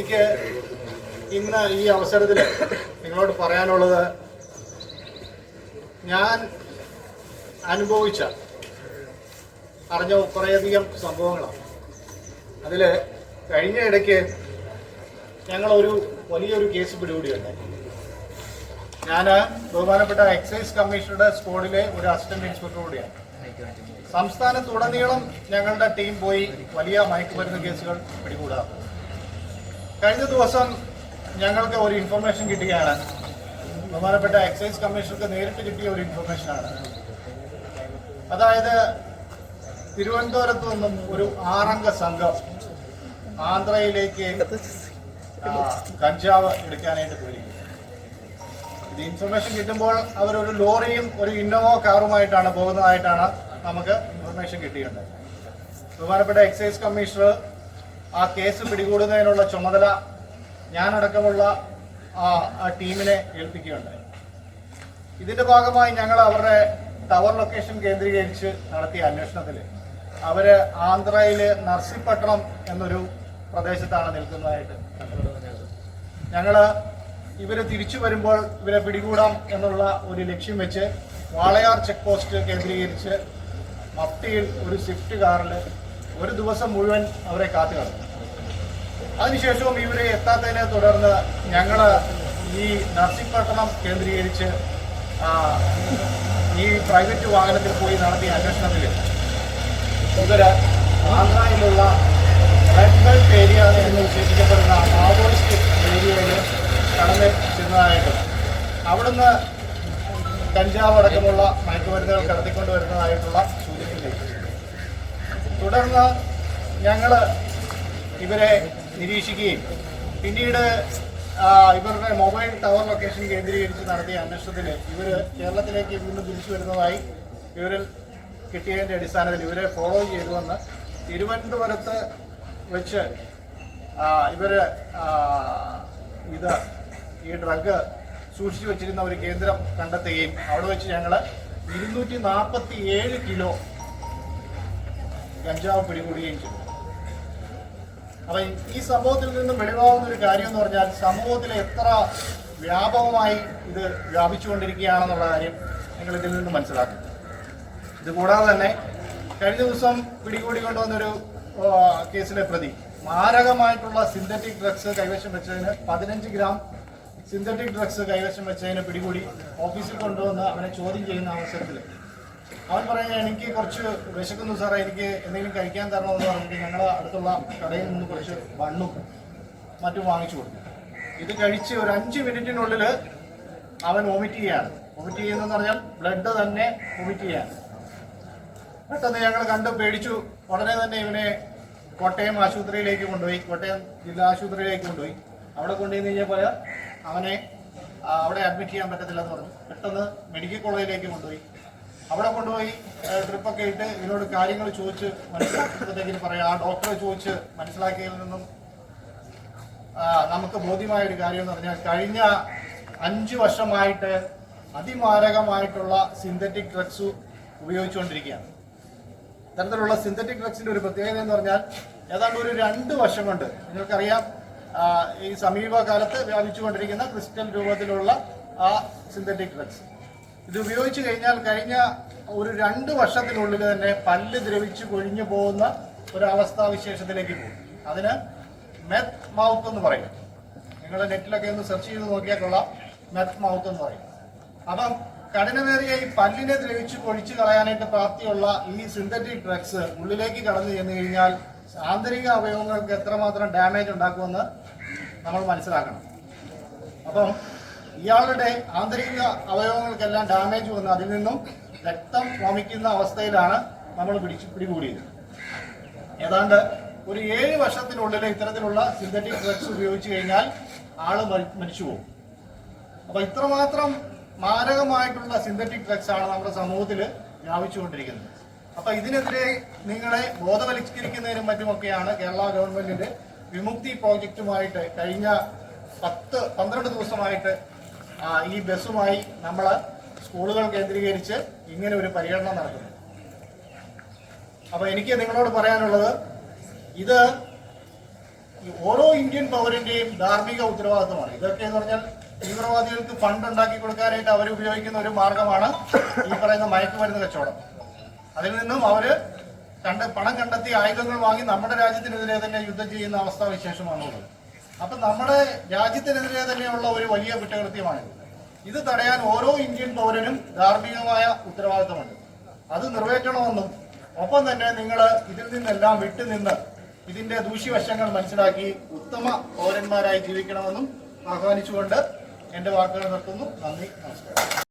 എനിക്ക് ഇന്ന് ഈ അവസരത്തിൽ നിങ്ങളോട് പറയാനുള്ളത് ഞാൻ അനുഭവിച്ച അറിഞ്ഞ കുറേയധികം സംഭവങ്ങളാണ്. അതിൽ കഴിഞ്ഞ ഇടയ്ക്ക് ഞങ്ങളൊരു വലിയൊരു കേസ് പിടികൂടിയുണ്ടായി ഞാൻ ബഹുമാനപ്പെട്ട എക്സൈസ് കമ്മീഷണറുടെ സ്കോഡിലെ ഒരു അസിസ്റ്റന്റ് ഇൻസ്പെക്ടർ കൂടിയാണ്. സംസ്ഥാനത്തുടനീളം ഞങ്ങളുടെ ടീം പോയി വലിയ മയക്കുമരുന്ന് കേസുകൾ പിടികൂടാം കഴിഞ്ഞ ദിവസം ഞങ്ങൾക്ക് ഒരു ഇൻഫർമേഷൻ കിട്ടുകയാണ് ബഹുമാനപ്പെട്ട എക്സൈസ് കമ്മീഷണർക്ക് നേരിട്ട് കിട്ടിയ ഒരു ഇൻഫർമേഷനാണ് അതായത് തിരുവനന്തപുരത്ത് നിന്നും ഒരു ആറംഗ സംഘം ആന്ധ്രയിലേക്ക് കഞ്ചാവ് എടുക്കാനായിട്ട് പോയി. ഇത് ഇൻഫർമേഷൻ കിട്ടുമ്പോൾ അവരൊരു ലോറിയും ഒരു ഇന്നോവ കാറുമായിട്ടാണ് പോകുന്നതായിട്ടാണ് നമുക്ക് ഇൻഫർമേഷൻ കിട്ടിയിട്ടുണ്ട് ബഹുമാനപ്പെട്ട എക്സൈസ് കമ്മീഷണർ ആ കേസ് പിടികൂടുന്നതിനുള്ള ചുമതല ഞാനടക്കമുള്ള ആ ടീമിനെ ഏൽപ്പിക്കുകയുണ്ടായി. ഇതിന്റെ ഭാഗമായി ഞങ്ങൾ അവരുടെ ടവർ ലൊക്കേഷൻ കേന്ദ്രീകരിച്ച് നടത്തിയ അന്വേഷണത്തിൽ അവർ ആന്ധ്രയിലെ നർസിപ്പട്ടണം എന്നൊരു പ്രദേശത്താണ് നിൽക്കുന്നതായിട്ട് ഞങ്ങൾ ഇവരെ തിരിച്ചു വരുമ്പോൾ ഇവരെ പിടികൂടാം എന്നുള്ള ഒരു ലക്ഷ്യം വെച്ച് വാളയാർ ചെക്ക് പോസ്റ്റ് കേന്ദ്രീകരിച്ച് മഫ്തിയിൽ ഒരു സ്വിഫ്റ്റ് കാറിൽ ഒരു ദിവസം മുഴുവൻ അവരെ കാത്തു കിടന്നു അതിനുശേഷവും ഇവരെ എത്താത്തതിനെ തുടർന്ന് ഞങ്ങൾ ഈ നർസിംഗപട്ടണം കേന്ദ്രീകരിച്ച് ഈ പ്രൈവറ്റ് വാഹനത്തിൽ പോയി നടത്തിയ അന്വേഷണത്തിൽ ഇവർ ആന്ധ്രയിലുള്ള റെഡ് ബെൽറ്റ് ഏരിയ എന്ന് വിശേഷിക്കപ്പെടുന്ന മാവോയിസ്റ്റ് ഏരിയയിൽ കടന്നു ചെന്നതായിട്ടും അവിടുന്ന് കഞ്ചാവ് അടക്കമുള്ള മയക്കുമരുന്നുകൾ കടത്തിക്കൊണ്ട് വരുന്നതായിട്ടുള്ള സൂചനയിലേക്ക് തുടർന്ന് ഞങ്ങൾ ഇവരെ നിരീക്ഷിക്കുകയും പിന്നീട് ഇവരുടെ മൊബൈൽ ടവർ ലൊക്കേഷൻ കേന്ദ്രീകരിച്ച് നടത്തിയ അന്വേഷണത്തിൽ ഇവർ കേരളത്തിലേക്ക് വീണ്ടും തിരിച്ചു വരുന്നതായി ഇവരിൽ കിട്ടിയതിന്റെ അടിസ്ഥാനത്തിൽ ഇവരെ ഫോളോ ചെയ്തുവെന്ന് തിരുവനന്തപുരത്ത് വെച്ച് ഇവർ ഇത് ഈ ഡ്രഗ് സൂക്ഷിച്ചു വെച്ചിരുന്ന ഒരു കേന്ദ്രം കണ്ടെത്തുകയും അവിടെ വെച്ച് ഞങ്ങൾ ഇരുന്നൂറ്റി നാൽപ്പത്തി ഏഴ് കിലോ കഞ്ചാവ് പിടികൂടുകയും ചെയ്തു. അപ്പൊ ഈ സംഭവത്തിൽ നിന്നും വെളിവാകുന്ന ഒരു കാര്യം എന്ന് പറഞ്ഞാൽ സമൂഹത്തിൽ എത്ര വ്യാപകമായി ഇത് വ്യാപിച്ചുകൊണ്ടിരിക്കുകയാണെന്നുള്ള കാര്യം നിങ്ങൾ ഇതിൽ നിന്ന് മനസ്സിലാക്കും. ഇത് കൂടാതെ തന്നെ കഴിഞ്ഞ ദിവസം പിടികൂടിക്കൊണ്ടുവന്നൊരു കൊണ്ടുവന്നൊരു കേസിലെ പ്രതി മാരകമായിട്ടുള്ള സിന്തറ്റിക് ഡ്രഗ്സ് കൈവശം വെച്ചതിന് പതിനഞ്ച് ഗ്രാം സിന്തറ്റിക് ഡ്രഗ്സ് കൈവശം വെച്ചതിന് പിടികൂടി ഓഫീസിൽ കൊണ്ടുവന്ന് അവനെ ചോദ്യം ചെയ്യുന്ന അവസരത്തിൽ അവൻ പറയുന്നത് എനിക്ക് കുറച്ച് വിശക്കുന്നു സാറേ എനിക്ക് എന്തെങ്കിലും കഴിക്കാൻ തരണമെന്ന് പറഞ്ഞിട്ട് ഞങ്ങൾ അടുത്തുള്ള കടയിൽ നിന്ന് കുറച്ച് ബണ്ണും മറ്റും വാങ്ങിച്ചു കൊടുത്തു. ഇത് കഴിച്ച് ഒരു അഞ്ച് മിനിറ്റിനുള്ളിൽ അവൻ വൊമിറ്റ് ചെയ്യാണ്. വൊമിറ്റ് ചെയ്യുന്നതെന്ന് പറഞ്ഞാൽ ബ്ലഡ് തന്നെ വൊമിറ്റ് ചെയ്യാണ്. പെട്ടെന്ന് ഞങ്ങൾ കണ്ട് പേടിച്ചു. ഉടനെ തന്നെ ഇവനെ കോട്ടയം ആശുപത്രിയിലേക്ക് കൊണ്ടുപോയി. കോട്ടയം ജില്ലാ ആശുപത്രിയിലേക്ക് കൊണ്ടുപോയി. അവിടെ കൊണ്ടുപോയി കഴിഞ്ഞപ്പോൾ അവനെ അവിടെ അഡ്മിറ്റ് ചെയ്യാൻ പറ്റത്തില്ലെന്ന് പറഞ്ഞു. പെട്ടെന്ന് മെഡിക്കൽ കോളേജിലേക്ക് കൊണ്ടുപോയി. അവിടെ കൊണ്ടുപോയി ട്രിപ്പൊക്കെ ഇട്ട് ഇതിനോട് കാര്യങ്ങൾ ചോദിച്ച് മനസ്സിലാക്കി. പറയാം. ആ ഡോക്ടറെ ചോദിച്ച് മനസ്സിലാക്കിയതിൽ നിന്നും നമുക്ക് ബോധ്യമായ ഒരു കാര്യം എന്ന് പറഞ്ഞാൽ കഴിഞ്ഞ അഞ്ച് വർഷമായിട്ട് അതിമാരകമായിട്ടുള്ള സിന്തറ്റിക് ഡ്രഗ്സ് ഉപയോഗിച്ചുകൊണ്ടിരിക്കുകയാണ്. ഇത്തരത്തിലുള്ള സിന്തറ്റിക് ഡ്രഗ്സിന്റെ ഒരു പ്രത്യേകത എന്ന് പറഞ്ഞാൽ ഏതാണ്ട് ഒരു രണ്ട് വർഷം കൊണ്ട് നിങ്ങൾക്കറിയാം ഈ സമീപകാലത്ത് വ്യാപിച്ചുകൊണ്ടിരിക്കുന്ന ക്രിസ്റ്റൽ രൂപത്തിലുള്ള ആ സിന്തറ്റിക് ഡ്രഗ്സ് ഇത് ഉപയോഗിച്ചു കഴിഞ്ഞാൽ കഴിഞ്ഞ ഒരു രണ്ട് വർഷത്തിനുള്ളിൽ തന്നെ പല്ല് ദ്രവിച്ച് കൊഴിഞ്ഞു പോകുന്ന ഒരവസ്ഥാവിശേഷത്തിലേക്ക് പോകും. അതിന് മെത്ത് മൗത്ത് എന്ന് പറയും. നിങ്ങൾ നെറ്റിലൊക്കെ ഒന്ന് സെർച്ച് ചെയ്ത് നോക്കിയാൽ കൊള്ളാം. മെത്ത് മൗത്ത് എന്ന് പറയും. അപ്പം കഠിനമേറിയ ഈ പല്ലിനെ ദ്രവിച്ച് കൊഴിച്ച് കളയാനായിട്ട് പ്രാപ്തിയുള്ള ഈ സിന്തറ്റിക് ഡ്രഗ്സ് ഉള്ളിലേക്ക് കടന്നു ചെന്ന് കഴിഞ്ഞാൽ ആന്തരിക അവയവങ്ങൾക്ക് എത്രമാത്രം ഡാമേജ് ഉണ്ടാക്കുമെന്ന് നമ്മൾ മനസ്സിലാക്കണം. അപ്പം ഇയാളുടെ ആന്തരിക അവയവങ്ങൾക്കെല്ലാം ഡാമേജ് വന്ന് അതിൽ നിന്നും രക്തം വമിക്കുന്ന അവസ്ഥയിലാണ് നമ്മൾ പിടിച്ച് പിടികൂടിയത്. ഏതാണ്ട് ഒരു ഏഴ് വർഷത്തിനുള്ളിൽ ഇത്തരത്തിലുള്ള സിന്തറ്റിക് ഡ്രഗ്സ് ഉപയോഗിച്ച് കഴിഞ്ഞാൽ ആൾ മരിച്ചു പോകും. അപ്പൊ ഇത്രമാത്രം മാരകമായിട്ടുള്ള സിന്തറ്റിക് ഡ്രഗ്സ് ആണ് നമ്മുടെ സമൂഹത്തിൽ വ്യാപിച്ചുകൊണ്ടിരിക്കുന്നത്. അപ്പൊ ഇതിനെതിരെ നിങ്ങളെ ബോധവൽക്കരിക്കുന്നതിനും മറ്റുമൊക്കെയാണ് കേരള ഗവൺമെന്റിന്റെ വിമുക്തി പ്രോജക്റ്റുമായിട്ട് കഴിഞ്ഞ പത്ത് പന്ത്രണ്ട് ദിവസമായിട്ട് ഈ ബസ്സുമായി നമ്മൾ സ്കൂളുകൾ കേന്ദ്രീകരിച്ച് ഇങ്ങനെ ഒരു പര്യടനം നടക്കുന്നു. അപ്പൊ എനിക്ക് നിങ്ങളോട് പറയാനുള്ളത് ഇത് ഓരോ ഇന്ത്യൻ പൗരന്റെയും ധാർമ്മിക ഉത്തരവാദിത്തമാണ്. ഇതൊക്കെ എന്ന് പറഞ്ഞാൽ തീവ്രവാദികൾക്ക് ഫണ്ട് ഉണ്ടാക്കി കൊടുക്കാനായിട്ട് അവർ ഉപയോഗിക്കുന്ന ഒരു മാർഗമാണ് ഈ പറയുന്ന മയക്കുമരുന്ന് കച്ചവടം. അതിൽ നിന്നും അവർ കണ്ട് പണം കണ്ടെത്തി ആയുധങ്ങൾ വാങ്ങി നമ്മുടെ രാജ്യത്തിനെതിരെ തന്നെ യുദ്ധം ചെയ്യുന്ന അവസ്ഥ വിശേഷമാണുള്ളത് അപ്പൊ നമ്മുടെ രാജ്യത്തിനെതിരെ തന്നെയുള്ള ഒരു വലിയ കുറ്റകൃത്യമാണ് ഇത് തടയാൻ ഓരോ ഇന്ത്യൻ പൗരനും ധാർമ്മികമായ ഉത്തരവാദിത്തമുണ്ട്. അത് നിറവേറ്റണമെന്നും ഒപ്പം തന്നെ നിങ്ങൾ ഇതിൽ നിന്നെല്ലാം വിട്ടുനിന്ന് ഇതിന്റെ ദൂഷ്യവശങ്ങൾ മനസ്സിലാക്കി ഉത്തമ പൗരന്മാരായി ജീവിക്കണമെന്നും ആഹ്വാനിച്ചുകൊണ്ട് എന്റെ വാക്കുകൾ നിർത്തുന്നു. നന്ദി നമസ്കാരം.